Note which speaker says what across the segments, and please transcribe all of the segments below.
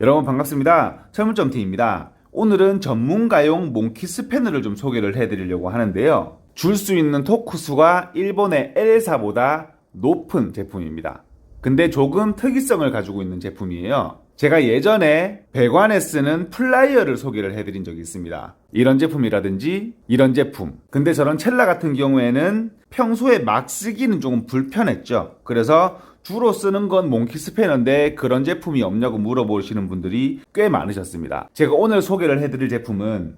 Speaker 1: 여러분 반갑습니다. 철물점팀입니다. 오늘은 전문가용 몽키 스패너를 좀 소개를 해드리려고 하는데요. 줄 수 있는 토크 수가 일본의 L사보다 높은 제품입니다. 근데 조금 특이성을 가지고 있는 제품이에요. 제가 예전에 배관에 쓰는 플라이어를 소개를 해드린 적이 있습니다. 이런 제품이라든지 이런 제품. 근데 저런 첼라 같은 경우에는 평소에 막 쓰기는 조금 불편했죠. 그래서 주로 쓰는 건 몽키 스패너인데 그런 제품이 없냐고 물어보시는 분들이 꽤 많으셨습니다. 제가 오늘 소개를 해드릴 제품은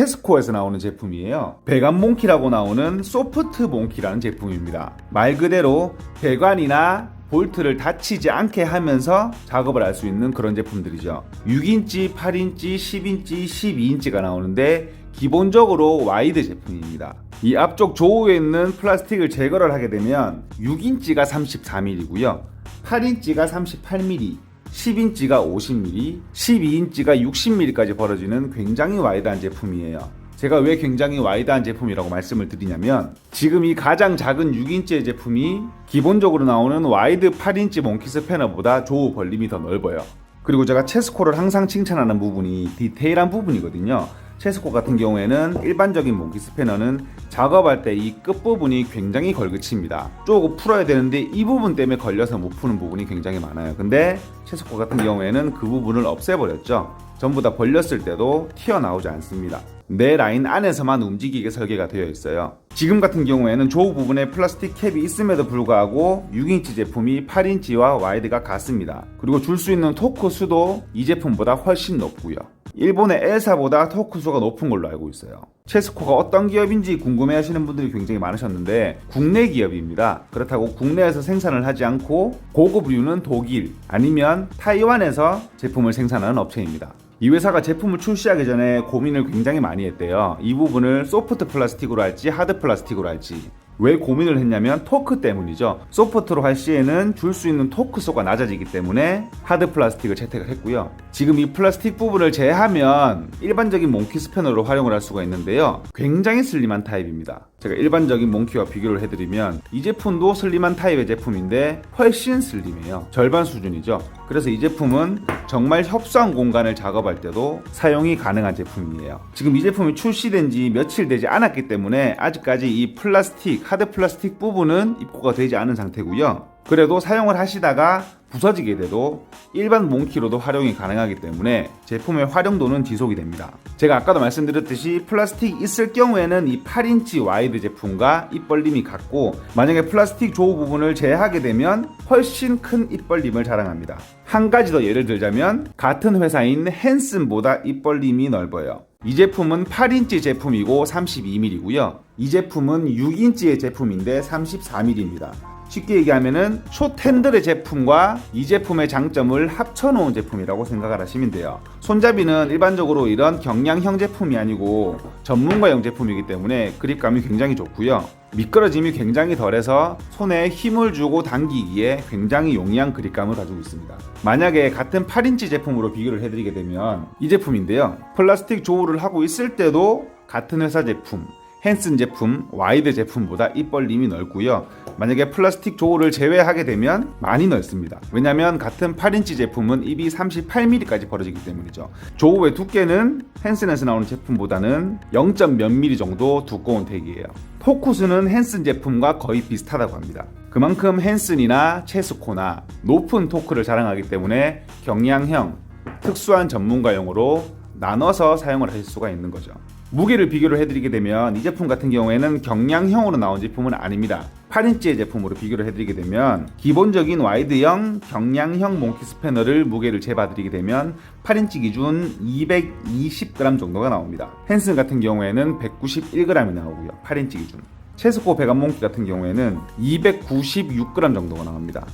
Speaker 1: 체스코에서 나오는 제품이에요. 배관 몽키라고 나오는 소프트 몽키라는 제품입니다. 말 그대로 배관이나 볼트를 다치지 않게 하면서 작업을 할 수 있는 그런 제품들이죠. 6인치, 8인치, 10인치, 12인치가 나오는데 기본적으로 와이드 제품입니다. 이 앞쪽 조우에 있는 플라스틱을 제거를 하게 되면 6인치가 34mm고요. 8인치가 38mm, 10인치가 50mm, 12인치가 60mm까지 벌어지는 굉장히 와이드한 제품이에요. 제가 왜 굉장히 와이드한 제품이라고 말씀을 드리냐면 지금 이 가장 작은 6인치의 제품이 기본적으로 나오는 와이드 8인치 몽키 스패너보다 조우 벌림이 더 넓어요. 그리고 제가 체스코를 항상 칭찬하는 부분이 디테일한 부분이거든요. 체스코 같은 경우에는 일반적인 몽키 스패너는 작업할 때 이 끝부분이 굉장히 걸그칩니다. 쪼고 풀어야 되는데 이 부분 때문에 걸려서 못 푸는 부분이 굉장히 많아요. 근데 체스코 같은 경우에는 그 부분을 없애버렸죠. 전부 다 벌렸을 때도 튀어나오지 않습니다. 내 라인 안에서만 움직이게 설계가 되어 있어요. 지금 같은 경우에는 조우 부분에 플라스틱 캡이 있음에도 불구하고 6인치 제품이 8인치와 와이드가 같습니다. 그리고 줄 수 있는 토크 수도 이 제품보다 훨씬 높고요. 일본의 엘사보다 토크 수가 높은 걸로 알고 있어요. 체스코가 어떤 기업인지 궁금해 하시는 분들이 굉장히 많으셨는데 국내 기업입니다. 그렇다고 국내에서 생산을 하지 않고 고급류는 독일 아니면 타이완에서 제품을 생산하는 업체입니다. 이 회사가 제품을 출시하기 전에 고민을 굉장히 많이 했대요. 이 부분을 소프트 플라스틱으로 할지 하드 플라스틱으로 할지. 왜 고민을 했냐면 토크 때문이죠. 소프트로 할 시에는 줄 수 있는 토크수가 낮아지기 때문에 하드 플라스틱을 채택을 했고요. 지금 이 플라스틱 부분을 제하면 일반적인 몽키 스패너로 활용을 할 수가 있는데요. 굉장히 슬림한 타입입니다. 제가 일반적인 몽키와 비교를 해드리면 이 제품도 슬림한 타입의 제품인데 훨씬 슬림해요. 절반 수준이죠. 그래서 이 제품은 정말 협소한 공간을 작업할 때도 사용이 가능한 제품이에요. 지금 이 제품이 출시된 지 며칠 되지 않았기 때문에 아직까지 이 플라스틱, 하드 플라스틱 부분은 입고가 되지 않은 상태고요. 그래도 사용을 하시다가 부서지게 돼도 일반 몽키로도 활용이 가능하기 때문에 제품의 활용도는 지속이 됩니다. 제가 아까도 말씀드렸듯이 플라스틱 있을 경우에는 이 8인치 와이드 제품과 입 벌림이 같고 만약에 플라스틱 조우 부분을 제하게 되면 훨씬 큰 입 벌림을 자랑합니다. 한 가지 더 예를 들자면 같은 회사인 헨슨보다 입 벌림이 넓어요. 이 제품은 8인치 제품이고 32mm고요. 이 제품은 6인치의 제품인데 34mm입니다. 쉽게 얘기하면은 초텐들의 제품과 이 제품의 장점을 합쳐놓은 제품이라고 생각을 하시면 돼요. 손잡이는 일반적으로 이런 경량형 제품이 아니고 전문가용 제품이기 때문에 그립감이 굉장히 좋고요. 미끄러짐이 굉장히 덜해서 손에 힘을 주고 당기기에 굉장히 용이한 그립감을 가지고 있습니다. 만약에 같은 8인치 제품으로 비교를 해드리게 되면 이 제품인데요. 플라스틱 조우를 하고 있을 때도 같은 회사 제품, 헨슨 제품, 와이드 제품보다 입벌림이 넓고요. 만약에 플라스틱 조우를 제외하게 되면 많이 넓습니다. 왜냐하면 같은 8인치 제품은 입이 38mm까지 벌어지기 때문이죠. 조우의 두께는 헨슨에서 나오는 제품보다는 0. 몇 mm 정도 두꺼운 택이에요. 토쿠스는 헨슨 제품과 거의 비슷하다고 합니다. 그만큼 헨슨이나 체스코나 높은 토크를 자랑하기 때문에 경량형, 특수한 전문가용으로 나눠서 사용을 하실 수가 있는 거죠. 무게를 비교를 해드리게 되면 이 제품 같은 경우에는 경량형으로 나온 제품은 아닙니다. 8인치의 제품으로 비교를 해드리게 되면 기본적인 와이드형 경량형 몽키 스패너를 무게를 재봐드리게 되면 8인치 기준 220g 정도가 나옵니다. 헨슨 같은 경우에는 191g이 나오고요. 8인치 기준. 체스코 배관 몽키 같은 경우에는 296g 정도가 나옵니다.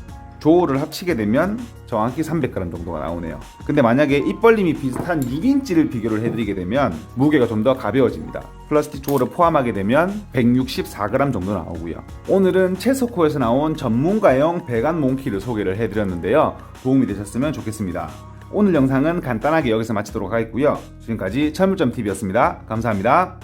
Speaker 1: 조를 합치게 되면 정확히 300g 정도가 나오네요. 근데 만약에 입 벌림이 비슷한 6인치를 비교를 해드리게 되면 무게가 좀 더 가벼워집니다. 플라스틱 조를 포함하게 되면 164g 정도 나오고요. 오늘은 채소코에서 나온 전문가용 배관 몽키를 소개를 해드렸는데요. 도움이 되셨으면 좋겠습니다. 오늘 영상은 간단하게 여기서 마치도록 하겠고요. 지금까지 철물점TV였습니다. 감사합니다.